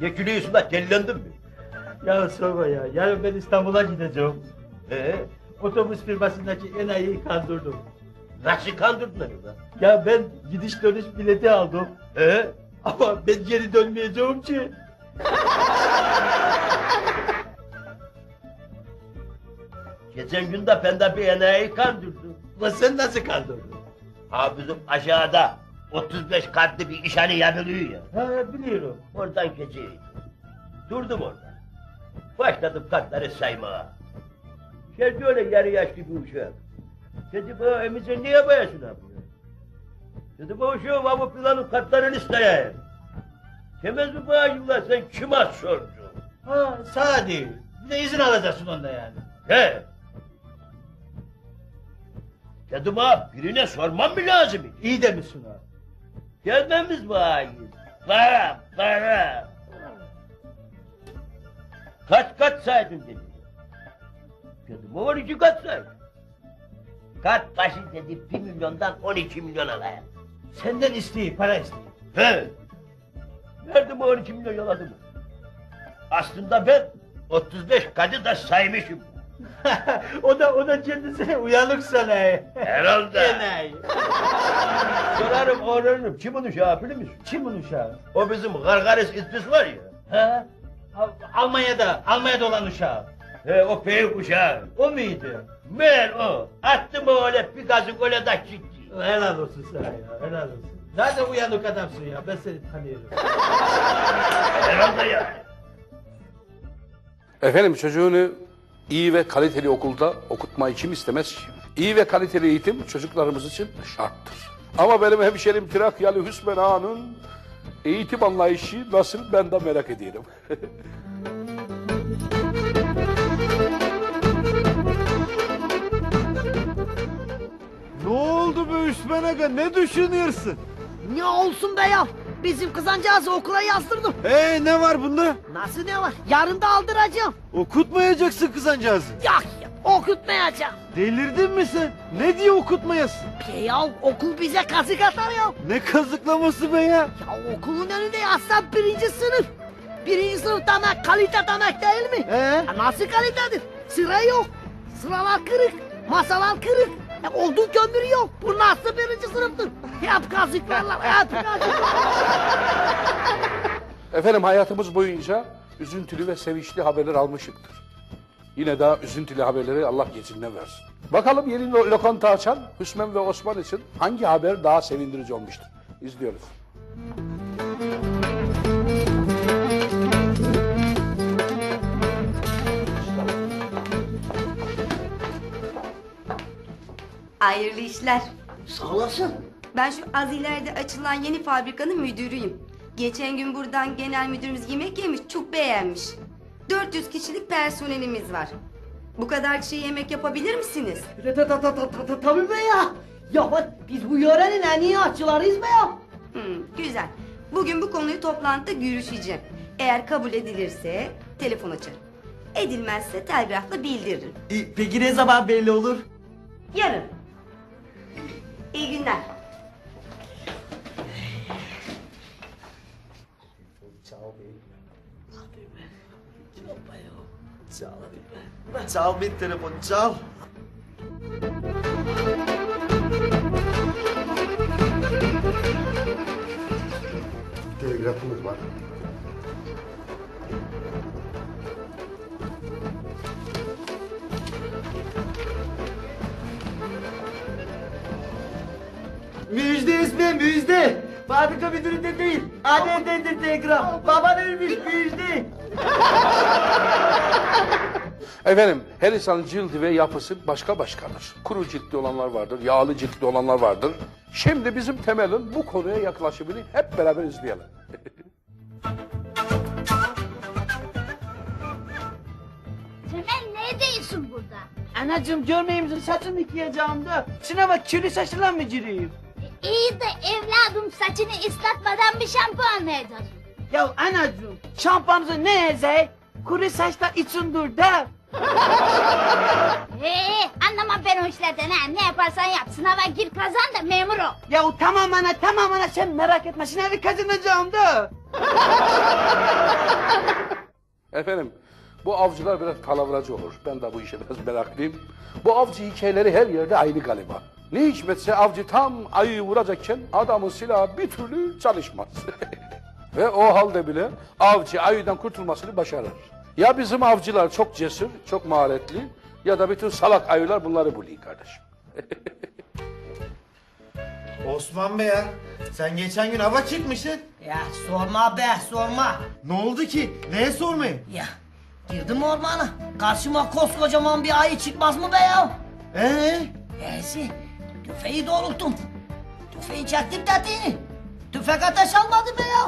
Ne gülüyorsun lan dellendin mi? Ya sorma ya. Yarın ben İstanbul'a gideceğim. Ee, Otobüs firmasındaki enayiyi kandırdım. nasıl kandırdın onu lan? Ya ben gidiş dönüş bileti aldım. Ee, Ama ben geri dönmeyeceğim ki. geçen gün de ben de bir enayi kandırdım. Ulan sen nasıl kandırdın? Ha bizim aşağıda 35 katlı bir işhane yapılıyor ya. Ha biliyorum. Oradan geçeyim. Durdum orada. Başladım katları saymaya. Geldi öyle yarı yaşlı bir uşak. Dedi bu emice niye bayasın yapıyor? Dedi bu uşağım ha bu planın katlarını isteyeyim. Demez mi bana yıllar sen kime sordun? Ha Sadi. Bir de izin alacaksın onda yani. He? Dedim ha birine sormam mı lazım? İyi demişsin ha. Gelmemiz var. Para, para. Kaç kat saydın dedi. Dedim o 12 kat saydım. Kat başı dedi 1 milyondan 12 milyon alayım. Senden isteği, para isteği. He. Verdim o 12 milyon yaladım. Aslında ben 35 katı da saymışım. o da o da kendisine uyanık sanayi. Herhalde. Enayi. Sorarım öğrenirim. Kimin uşağı biliyor musun? Kimin uşağı? O bizim Gargaris İdris var ya. Ha? Al- Almanya'da, Almanya'da olan uşağı. He o peyuk uşağı. O muydu? Meğer o. Attı mı öyle bir gazı öyle de çıktı. Helal olsun sana ya, helal olsun. Zaten uyanık adamsın ya, ben seni tanıyorum. Herhalde yani. Efendim çocuğunu iyi ve kaliteli okulda okutmayı kim istemez ki? İyi ve kaliteli eğitim çocuklarımız için şarttır. Ama benim hemşerim Trakyalı Hüsmen Ağa'nın eğitim anlayışı nasıl ben de merak ediyorum. Ne oldu be Üsmen Aga ne düşünüyorsun? Ne olsun be ya? Bizim kızancağızı okula yazdırdım. Ee ne var bunda? Nasıl ne var? Yarın da aldıracağım. Okutmayacaksın kızancağızı. Yok ya okutmayacağım. Delirdin mi sen? Ne diye okutmayasın? Be ya okul bize kazık atar ya. Ne kazıklaması be ya? Ya okulun önünde yazsam birinci sınıf. Birinci sınıf demek kalite demek değil mi? Ee? Ya nasıl kalitedir? Sıra yok. Sıralar kırık. Masalar kırık. Ya odun kömürü yok. Bu nasıl birinci sınıftır? Hep kazıklarlar. Hep kazıklarlar. Efendim hayatımız boyunca üzüntülü ve sevinçli haberler almışıktır. Yine daha üzüntülü haberleri Allah gecinden versin. Bakalım yeni lo- lokanta açan Hüsmen ve Osman için hangi haber daha sevindirici olmuştur? İzliyoruz. Hayırlı işler. Sağ olasın. Ben şu az ileride açılan yeni fabrikanın müdürüyüm. Geçen gün buradan genel müdürümüz yemek yemiş, çok beğenmiş. 400 kişilik personelimiz var. Bu kadar kişiye yemek yapabilir misiniz? Ta ta ta ta ta ta ta tabii be ya. Ya bak biz bu yörenin en iyi aşçılarıyız be ya. Hmm, güzel. Bugün bu konuyu toplantıda görüşeceğim. Eğer kabul edilirse telefon açarım. Edilmezse telgrafla bildiririm. Peki ne zaman belli olur? Yarın. İyi günler. Çal bir telefon çal. Telgrafımız var. Müjde müjde. Fabrika müdüründe değil. Annemdendir telgraf. Baban ölmüş müjde. Efendim her insanın cildi ve yapısı başka başkadır. Kuru ciltli olanlar vardır, yağlı ciltli olanlar vardır. Şimdi bizim Temel'in bu konuya yaklaşımını hep beraber izleyelim. Temel ne diyorsun burada? Anacığım görmeyeyim saçını yıkayacağım da. Şuna bak kirli saçla mı gireyim? İyi de evladım saçını ıslatmadan bir şampuan edin. Ya anacığım şampuanınızı ne eze? Kuru saçlar içindir de. Ee, anlamam ben o işlerden ha. Ne yaparsan yap. Sınava gir kazan da memur ol. Ya tamam ana tamam ana sen merak etme sınavı kazanacağım da. Efendim bu avcılar biraz palavracı olur. Ben de bu işe biraz meraklıyım. Bu avcı hikayeleri her yerde aynı galiba. Ne hikmetse avcı tam ayıyı vuracakken adamın silahı bir türlü çalışmaz. Ve o halde bile avcı ayıdan kurtulmasını başarır. Ya bizim avcılar çok cesur, çok maharetli ya da bütün salak ayılar bunları buluyor kardeşim. Osman Bey ya. Sen geçen gün hava çıkmışsın. Ya sorma be sorma. Ne oldu ki? Neye sormayın? Ya girdim ormana. Karşıma koskocaman bir ayı çıkmaz mı be ya? Ee? Neyse tüfeği doğrulttum. Tüfeği çektim tetiğini. Tüfek ateş almadı be ya.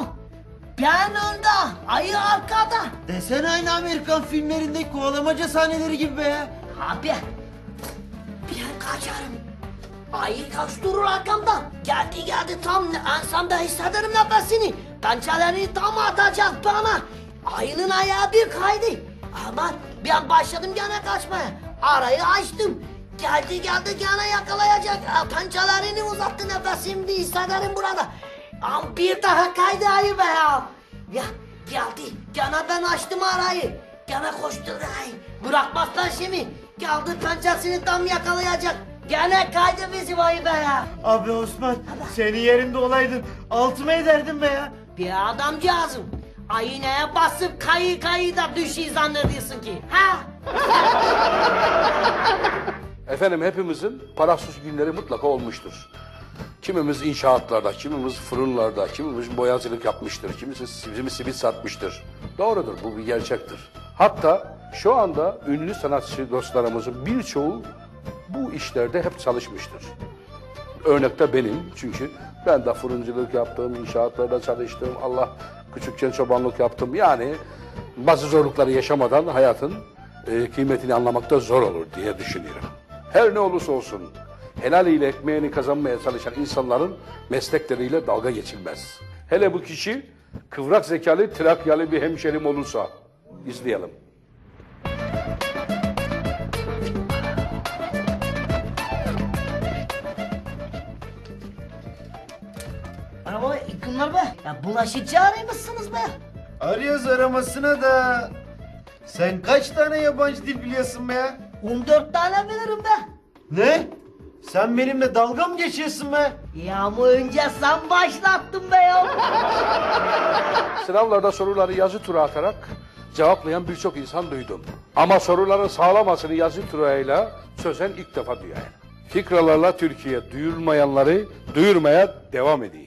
Ben önde, ayı arkada. Desene aynı Amerikan filmlerindeki kovalamaca sahneleri gibi be ya. Abi ben kaçarım. Ayı kaç durur arkamdan. Geldi geldi tam ensemde hissederim nefesini. Pençelerini tam atacak bana. Ayının ayağı bir kaydı. Aman ben başladım gene kaçmaya. Arayı açtım. Geldi geldi gene yakalayacak. Pençelerini uzattı nefesimdi hissederim burada. Am bir daha kaydı ayı be ya. Ya geldi gene ben açtım arayı. Gene koştu ay. Bırakmaz peşimi. Geldi pençesini tam yakalayacak. Gene kaydı bizim ayı be ya. Abi Osman senin yerinde olaydım. Altıma ederdim be ya. Bir adamcağızım. Aynaya basıp kayı kayı da düşüyor zannediyorsun ki. Ha? Efendim hepimizin parasız günleri mutlaka olmuştur. Kimimiz inşaatlarda, kimimiz fırınlarda, kimimiz boyacılık yapmıştır, kimisi, kimisi simit satmıştır. Doğrudur, bu bir gerçektir. Hatta şu anda ünlü sanatçı dostlarımızın birçoğu bu işlerde hep çalışmıştır. Örnekte benim çünkü ben de fırıncılık yaptım, inşaatlarda çalıştım, Allah küçükken çobanlık yaptım. Yani bazı zorlukları yaşamadan hayatın e, kıymetini anlamakta zor olur diye düşünüyorum. Her ne olursa olsun helaliyle ekmeğini kazanmaya çalışan insanların meslekleriyle dalga geçilmez. Hele bu kişi kıvrak zekalı, trakyalı bir hemşerim olursa izleyelim. Araba yıkımlar be. Ya bulaşıcı araymışsınız be. Arıyoruz aramasına da. Sen kaç tane yabancı dil biliyorsun be ya? 14 tane bilirim be. Ne? Sen benimle dalga mı geçiyorsun be? Ya mı önce sen başlattın be ya. Sınavlarda soruları yazı tura atarak cevaplayan birçok insan duydum. Ama soruların sağlamasını yazı turayla çözen ilk defa duyuyorum. Fikralarla Türkiye duyurmayanları duyurmaya devam ediyor.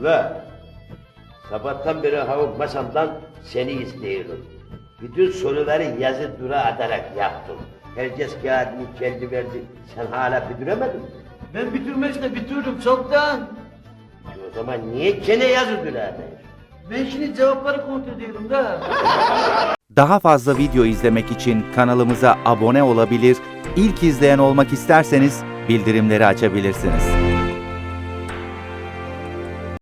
Ula, sabahtan beri havuk masamdan seni istiyorum. Bütün soruları yazı dura atarak yaptım. Herkes kağıdını kendi verdi. Sen hala bitiremedin mi? Ben bitirmesine bitirdim çoktan. O zaman niye gene yazı dura atıyorsun? Ben şimdi cevapları kontrol ediyorum da. Daha fazla video izlemek için kanalımıza abone olabilir, ilk izleyen olmak isterseniz bildirimleri açabilirsiniz.